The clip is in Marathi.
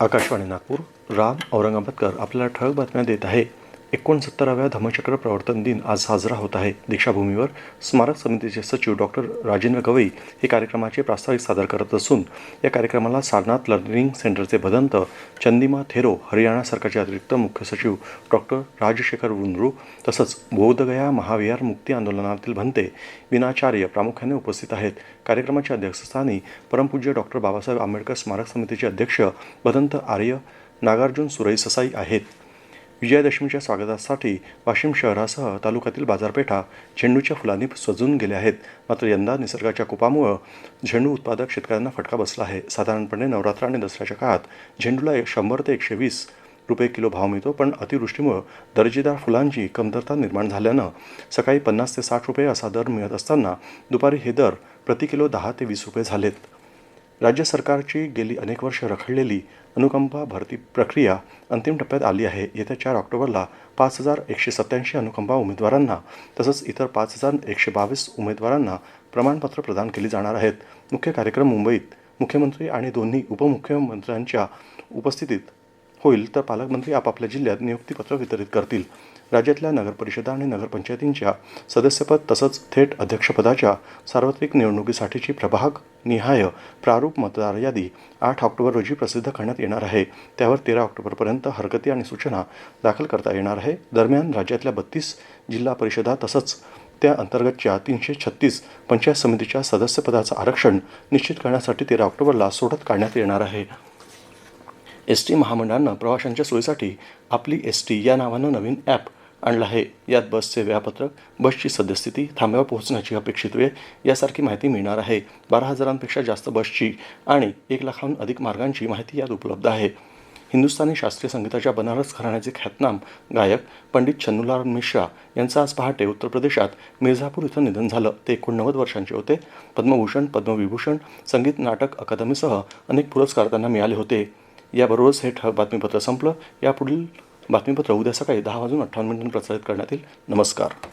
आकाशवाणी नागपूर राम औरंगाबादकर आपल्याला ठळक बातम्या देत आहे. एकोणसत्तराव्या धम्मचक्र प्रवर्तन दिन आज साजरा होत आहे. दीक्षाभूमीवर स्मारक समितीचे सचिव डॉक्टर राजेंद्र गवई हे कार्यक्रमाचे प्रास्ताविक सादर करत असून या कार्यक्रमाला सारनाथ लर्निंग सेंटरचे भदंत चंदिमा थेरो हरियाणा सरकारचे अतिरिक्त मुख्य सचिव डॉक्टर राजशेखर वुंद्रू तसंच बोधगया महाविहार मुक्ती आंदोलनातील भंते विनाचार्य प्रामुख्याने उपस्थित आहेत. कार्यक्रमाच्या अध्यक्षस्थानी परमपूज्य डॉक्टर बाबासाहेब आंबेडकर स्मारक समितीचे अध्यक्ष भदंत आर्य नागार्जुन सुरई ससाई आहेत. विजयादशमीच्या स्वागतासाठी वाशिम शहरासह तालुक्यातील बाजारपेठा झेंडूच्या फुलांनी सजून गेल्या आहेत. मात्र यंदा निसर्गाच्या कुपामुळं झेंडू उत्पादक शेतकऱ्यांना फटका बसला आहे. साधारणपणे नवरात्र आणि दसऱ्याच्या काळात झेंडूला एक शंभर ते एकशे वीस रुपये किलो भाव मिळतो पण अतिवृष्टीमुळं दर्जेदार फुलांची कमतरता निर्माण झाल्यानं सकाळी पन्नास ते साठ रुपये असा दर मिळत असताना दुपारी हे दर प्रति किलो दहा ते वीस रुपये झालेत. राज्य सरकारची गेली अनेक वर्ष रखडलेली अनुकंपा भरती प्रक्रिया अंतिम टप्प्यात आली आहे. येत्या चार ऑक्टोबरला पाच हजार एकशे सत्त्याऐंशी अनुकंपा उमेदवारांना तसंच इतर पाच हजार एकशे बावीस उमेदवारांना प्रमाणपत्र प्रदान केली जाणार आहेत. मुख्य कार्यक्रम मुंबईत मुख्यमंत्री आणि दोन्ही उपमुख्यमंत्र्यांच्या उपस्थितीत होईल तर पालकमंत्री आपापल्या जिल्ह्यात नियुक्तीपत्र वितरित करतील. राज्यातल्या नगरपरिषदा आणि नगरपंचायतींच्या सदस्यपद तसंच थेट अध्यक्षपदाच्या सार्वत्रिक निवडणुकीसाठीची प्रभाग निहाय प्रारूप मतदार यादी आठ ऑक्टोबर रोजी प्रसिद्ध करण्यात येणार आहे. त्यावर तेरा ऑक्टोबरपर्यंत हरकती आणि सूचना दाखल करता येणार आहे. दरम्यान राज्यातल्या बत्तीस जिल्हा परिषदा तसंच त्या अंतर्गतच्या तीनशे छत्तीस पंचायत समितीच्या सदस्यपदाचं आरक्षण निश्चित करण्यासाठी तेरा ऑक्टोबरला सोडत काढण्यात येणार आहे. एस टी महामंडळानं प्रवाशांच्या सोयीसाठी आपली एस टी या नावानं नवीन ॲप आणलं आहे. यात बसचे वेळापत्रक बसची सद्यस्थिती थांब्यावर पोहोचण्याची अपेक्षित वेळ यासारखी माहिती मिळणार आहे. बारा हजारांपेक्षा जास्त बसची आणि एक लाखाहून अधिक मार्गांची माहिती यात उपलब्ध आहे. हिंदुस्थानी शास्त्रीय संगीताच्या बनारस घराण्याचे ख्यातनाम गायक पंडित छन्नूलाल मिश्रा यांचं आज पहाटे उत्तर प्रदेशात मिर्झापूर इथं निधन झालं. ते एकोणनव्वद वर्षांचे होते. पद्मभूषण पद्मविभूषण संगीत नाटक अकादमीसह अनेक पुरस्कार त्यांना मिळाले होते. याबरोबरच हे ठळक बातमीपत्र संपलं. यापुढील बातमीपत्र उद्या सकाळी दहा वाजून अठ्ठावन्न मिनिटांनी प्रसारित करण्यात येईल. नमस्कार.